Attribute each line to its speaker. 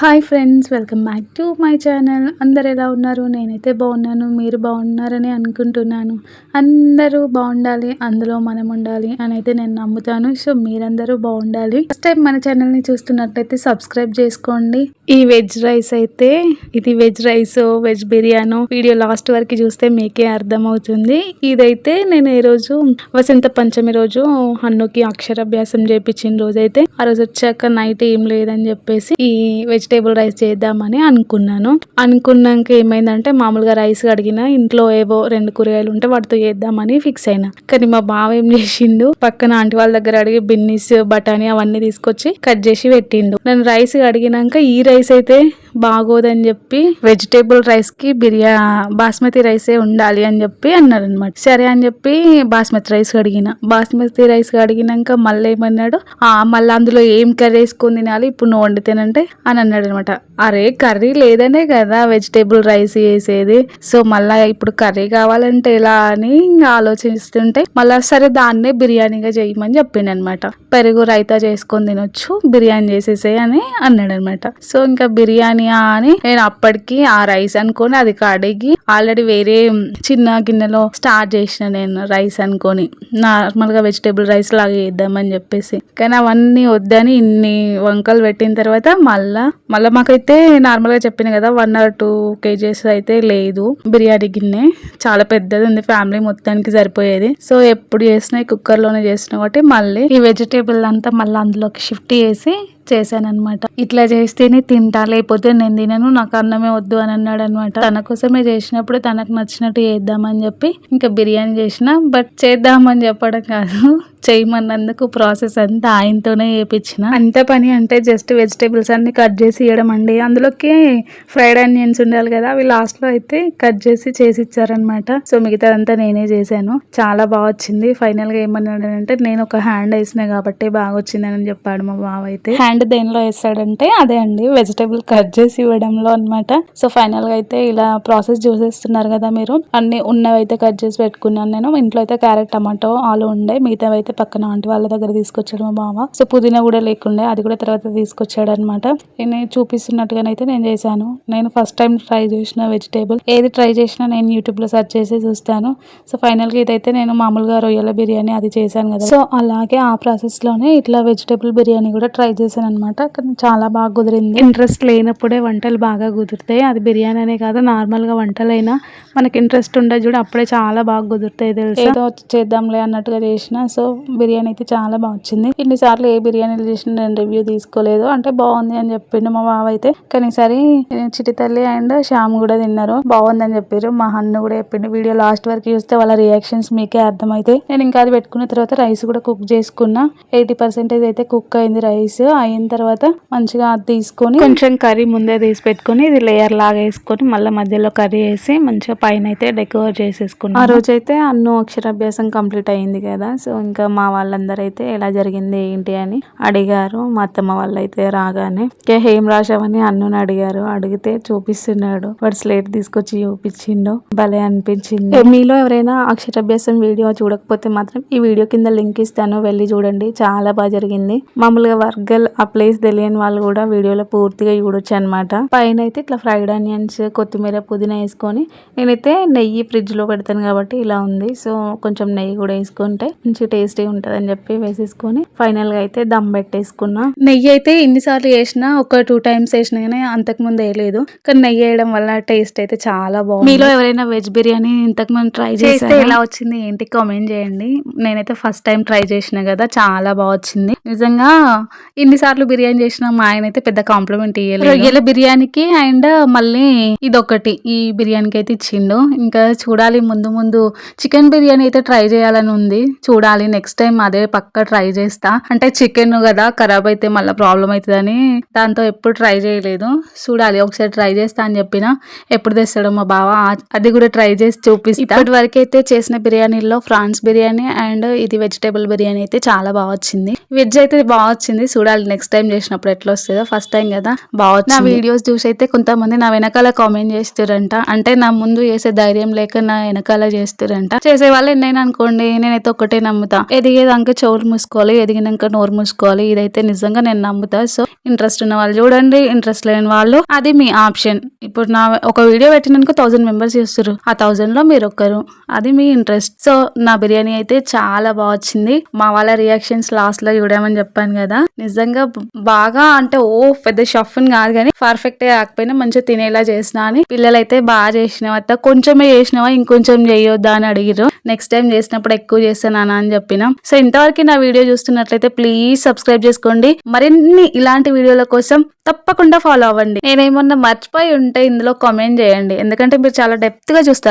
Speaker 1: Hi friends welcome back to my channel. అందరు ఎలా ఉన్నారు? నేనైతే బాగున్నాను మీరు బాగున్నారని అనుకుంటున్నాను. అందరూ బాగుండాలి అందులో మనం ఉండాలి అని అయితే నేను నమ్ముతాను. సో మీరందరూ బాగుండాలి. ఫస్ట్ టైం మన ఛానల్ని చూస్తున్నట్లయితే సబ్స్క్రైబ్ చేసుకోండి. ఈ వెజ్ రైస్ అయితే ఇది veg rice veg biryani video last వరకు చూస్తే మీకే అర్థమవుతుంది. ఇదైతే నేను ఈ రోజు వసంత పంచమి రోజు హన్నుకి అక్షరాభ్యాసం చేపించిన రోజు అయితే ఆ రోజు వచ్చాక నైట్ ఏం లేదని చెప్పేసి ఈ వెజ్ వెజిటేబుల్ రైస్ చేద్దామని అనుకున్నాను. అనుకున్నాక ఏమైందంటే మామూలుగా రైస్ కడిగిన ఇంట్లో ఏవో రెండు కూరగాయలు ఉంటే వాటితో చేద్దామని ఫిక్స్ అయినా. కానీ మా బావ ఏం చేసిండు పక్కన ఆంటీ వాళ్ళ దగ్గర అడిగి బిన్నీస్ బఠానీ అవన్నీ తీసుకొచ్చి కట్ చేసి పెట్టిండు. నేను రైస్ కడిగినాక ఈ రైస్ అయితే బాగోదని చెప్పి వెజిటేబుల్ రైస్కి బిర్యా బాస్మతి రైసే ఉండాలి అని చెప్పి అన్నారు అనమాట సరే అని చెప్పి బాస్మతి రైస్ అడిగిన బాస్మతి రైస్ కడిగినాక మళ్ళీ ఏమన్నాడు? ఆ మళ్ళీ అందులో ఏం కర్రీ వేసుకొని తినాలి? ఇప్పుడు నువ్వు వండితేనంటే అని అన్నాడు అనమాట అరే కర్రీ లేదనే కదా వెజిటేబుల్ రైస్ వేసేది సో మళ్ళీ ఇప్పుడు కర్రీ కావాలంటే ఎలా అని ఆలోచిస్తుంటే మళ్ళా సరే దాన్నే బిర్యానీగా చేయమని చెప్పిండు అనమాట పెరుగు రైతా చేసుకొని తినొచ్చు బిర్యానీ చేసేసే అని అన్నాడు అనమాట సో ఇంకా బిర్యానీ అని నేను అప్పటికి ఆ రైస్ అనుకొని అది కడిగి ఆల్రెడీ వేరే చిన్న గిన్నెలో స్టార్ట్ చేసిన నేను రైస్ అనుకొని. నార్మల్గా వెజిటేబుల్ రైస్ లాగా చేద్దామని చెప్పేసి. కానీ అవన్నీ వద్దని ఇన్ని వంకలు పెట్టిన తర్వాత మళ్ళా మళ్ళీ మాకైతే నార్మల్గా చెప్పిన కదా వన్ ఆర్ టూ కేజీస్ అయితే లేదు బిర్యానీ గిన్నె. చాలా పెద్దది ఉంది ఫ్యామిలీ మొత్తానికి సరిపోయేది. సో ఎప్పుడు చేసినా కుక్కర్లోనే చేసిన కాబట్టి మళ్ళీ ఈ వెజిటేబుల్ అంతా మళ్ళీ అందులోకి షిఫ్ట్ చేసి చేశానమాట ఇట్లా చేస్తేనే తింటా లేకపోతే నేను తినను నాకు అన్నమే వద్దు అని అన్నాడు అనమాట తన కోసమే చేసినప్పుడు తనకు నచ్చినట్టు చేద్దామని చెప్పి ఇంకా బిర్యానీ చేసిన బట్ చేద్దామని చెప్పడం కాదు. చేయమన్నందుకు ప్రాసెస్ అంతా ఆయనతోనే చేయించిన అంత పని అంటే జస్ట్ వెజిటేబుల్స్ అన్ని కట్ చేసి ఇవ్వడం అండి. అందులోకి ఫ్రైడ్ ఆనియన్స్ ఉండాలి కదా అవి లాస్ట్లో అయితే కట్ చేసి చేసి ఇచ్చారనమాట సో మిగతాదంతా నేనే చేశాను. చాలా బాగా వచ్చింది. ఫైనల్గా ఏమన్నాడు అంటే నేను ఒక హ్యాండ్ వేసిన కాబట్టి బాగా వచ్చిందని చెప్పాడు మా బావ అయితే. హ్యాండ్ దేనిలో వేస్తాడంటే అదే అండి వెజిటేబుల్ కట్ చేసి ఇవ్వడంలో అనమాట సో ఫైనల్గా అయితే ఇలా ప్రాసెస్ చూసేస్తున్నారు కదా మీరు. అన్ని ఉన్నవి అయితే కట్ చేసి పెట్టుకున్నాను నేను. ఇంట్లో అయితే క్యారెట్ టమాటో ఆలు ఉండే మిగతావి అయితే పక్కన ఆంటీ వాళ్ళ దగ్గర తీసుకొచ్చాడు మా బావ. సో పుదీనా కూడా లేకుండే అది కూడా తర్వాత తీసుకొచ్చాడు అనమాట నేను చూపిస్తున్నట్టుగానైతే నేను చేశాను. నేను ఫస్ట్ టైం ట్రై చేసిన వెజిటేబుల్ ఏది ట్రై చేసినా నేను యూట్యూబ్లో సెర్చ్ చేసి చూస్తాను. సో ఫైనల్గా ఇదైతే నేను మామూలుగా రొయ్యల బిర్యానీ అది చేశాను కదా. సో అలాగే ఆ ప్రాసెస్లోనే ఇట్లా వెజిటేబుల్ బిర్యానీ కూడా ట్రై చేశాను అనమాట కానీ చాలా బాగా కుదిరింది. ఇంట్రెస్ట్ లేనప్పుడే వంటలు బాగా కుదురుతాయి. అది బిర్యానీ అనే కాదు నార్మల్గా వంటలైనా మనకి ఇంట్రెస్ట్ ఉండదు చూడ అప్పుడే చాలా బాగా కుదురుతాయి తెలుసు? ఏదో చేద్దాంలే అన్నట్టుగా చేసిన. సో బిర్యానీ అయితే చాలా బాగా వచ్చింది. ఇన్నిసార్లు ఏ బిర్యానీలు చేసిన నేను రివ్యూ తీసుకోలేదు. అంటే బాగుంది అని చెప్పిండు మా బావ అయితే. కానీ సరే చిటి తల్లి అండ్ శ్యామ్ కూడా తిన్నారు. బాగుందని చెప్పారు. మా అన్న కూడా చెప్పిండు. వీడియో లాస్ట్ వరకు చూస్తే వాళ్ళ రియాక్షన్స్ మీకే అర్థమైతే. నేను ఇంకా అది పెట్టుకున్న తర్వాత రైస్ కూడా కుక్ చేసుకున్నా. ఎయిటీ పర్సెంటేజ్ అయితే కుక్ అయింది రైస్ అయిన తర్వాత మంచిగా అది తీసుకొని కొంచెం కర్రీ ముందే తీసి పెట్టుకుని ఇది లేయర్ లాగా వేసుకొని మళ్ళీ మధ్యలో కర్రీ వేసి మంచిగా పైన అయితే డెకరేట్ చేసేసుకున్నాను. ఆ రోజు అయితే అన్ను అక్షరాభ్యాసం కంప్లీట్ అయింది కదా. సో ఇంకా మా వాళ్ళందరూ అయితే ఎలా జరిగింది ఏంటి అని అడిగారు. మా అత్తమ్మ వాళ్ళు అయితే రాగానే ఏం రాశావని అన్నుని అడిగారు. అడిగితే చూపిస్తున్నాడు. వాడు స్లేట్ తీసుకొచ్చి చూపించిండు. భలే అనిపించింది. మీలో ఎవరైనా అక్షరాభ్యాసం వీడియో చూడకపోతే మాత్రం ఈ వీడియో కింద లింక్ ఇస్తాను. వెళ్ళి చూడండి. చాలా బాగా జరిగింది. మామూలుగా వర్గల్ ఆ ప్లేస్ తెలియని వాళ్ళు కూడా వీడియోలో పూర్తిగా చూడొచ్చు అనమాట పైన అయితే ఇట్లా ఫ్రైడ్ ఆనియన్స్ కొత్తిమీర పుదీనా వేసుకొని నేనైతే నెయ్యి ఫ్రిడ్జ్లో పెడతాను కాబట్టి ఇలా ఉంది. సో కొంచెం నెయ్యి కూడా వేసుకుంటే మంచి టేస్ట్ ఉంటదని చెప్పి వేసేసుకొని ఫైనల్గా అయితే దమ్ పెట్టేసుకున్నా. నెయ్యి అయితే ఎన్నిసార్లు వేసినా ఒక టూ టైమ్స్ వేసినా కానీ అంతకు ముందు వేయలేదు. కానీ నెయ్యి వేయడం వల్ల టేస్ట్ అయితే చాలా బాగుంది. మీలో ఎవరైనా వెజ్ బిర్యానీ ఇంతకు ముందు ట్రై చేస్తే ఎలా వచ్చింది ఏంటి కామెంట్ చేయండి. నేనైతే ఫస్ట్ టైం ట్రై చేసిన కదా చాలా బాగా వచ్చింది. నిజంగా ఇన్నిసార్లు బిర్యానీ చేసిన మా ఆయన అయితే పెద్ద కాంప్లిమెంట్ ఇయ్యలేదు. రొయ్యల బిర్యానీకి అండ్ మళ్ళీ ఇదొకటి. ఈ బిర్యానీకి అయితే ఇచ్చిండు. ఇంకా చూడాలి ముందు ముందు. చికెన్ బిర్యానీ అయితే ట్రై చేయాలని ఉంది. చూడాలి నెక్స్ట్ టైం అదే పక్క ట్రై చేస్తా. అంటే చికెన్ కదా ఖరాబ్ అయితే మళ్ళీ ప్రాబ్లం అవుతుందని దాంతో ఎప్పుడు ట్రై చేయలేదు. చూడాలి ఒకసారి ట్రై చేస్తా అని చెప్పిన. ఎప్పుడు తెస్తాడో మా బావ అది కూడా ట్రై చేసి చూపిస్తా. ఇప్పటి వరకు అయితే చేసిన బిర్యానీలో ఫ్రాన్స్ బిర్యానీ అండ్ ఇది వెజిటేబుల్ బిర్యానీ అయితే చాలా బాగా వచ్చింది. వెజ్ అయితే బాగా వచ్చింది. చూడాలి నెక్స్ట్ నెక్స్ట్ టైం చేసినప్పుడు ఎట్లా వస్తుందో. ఫస్ట్ టైం కదా బాగా నా వీడియోస్ చూసి అయితే కొంతమంది నా వెనకాల కామెంట్ చేస్తారంట. అంటే నా ముందు చేసే ధైర్యం లేక నా వెనకాల చేస్తారంట. చేసే వాళ్ళు ఎన్నైనా అనుకోండి నేనైతే ఒకటే నమ్ముతా. ఎదిగేదాకా చెవులు మూసుకోవాలి ఎదిగినాక నోరు మూసుకోవాలి. ఇదైతే నిజంగా నేను నమ్ముతా. సో ఇంట్రెస్ట్ ఉన్న వాళ్ళు చూడండి ఇంట్రెస్ట్ లేని వాళ్ళు అది మీ ఆప్షన్. ఇప్పుడు నా ఒక వీడియో పెట్టినాక థౌసండ్ మెంబర్స్ చేస్తారు ఆ థౌజండ్లో మీరు ఒక్కరు. అది మీ ఇంట్రెస్ట్ సో నా బిర్యానీ అయితే చాలా బాగా వచ్చింది. మా వాళ్ళ రియాక్షన్స్ లాస్ట్లో చూడమని చెప్పాను కదా. నిజంగా బాగా అంటే ఓ పెద్ద షఫ్ కాదు కానీ పర్ఫెక్ట్ కాకపోయినా మంచిగా తినేలా చేసిన అని పిల్లలైతే బాగా చేసినావు కొంచెమే చేసినావా ఇంకొంచెం చేయొద్దా అని అడిగిరు నెక్స్ట్ టైం చేసినప్పుడు ఎక్కువ చేస్తాను అని చెప్పిన. సో ఇంతవరకు నా వీడియో చూస్తున్నట్లయితే ప్లీజ్ సబ్స్క్రైబ్ చేసుకోండి. మరిన్ని ఇలాంటి వీడియోల కోసం తప్పకుండా ఫాలో అవ్వండి. నేనేమన్నా మర్చిపోయి ఉంటే ఇందులో కామెంట్ చేయండి. ఎందుకంటే మీరు చాలా డెప్త్గా చూస్తారు.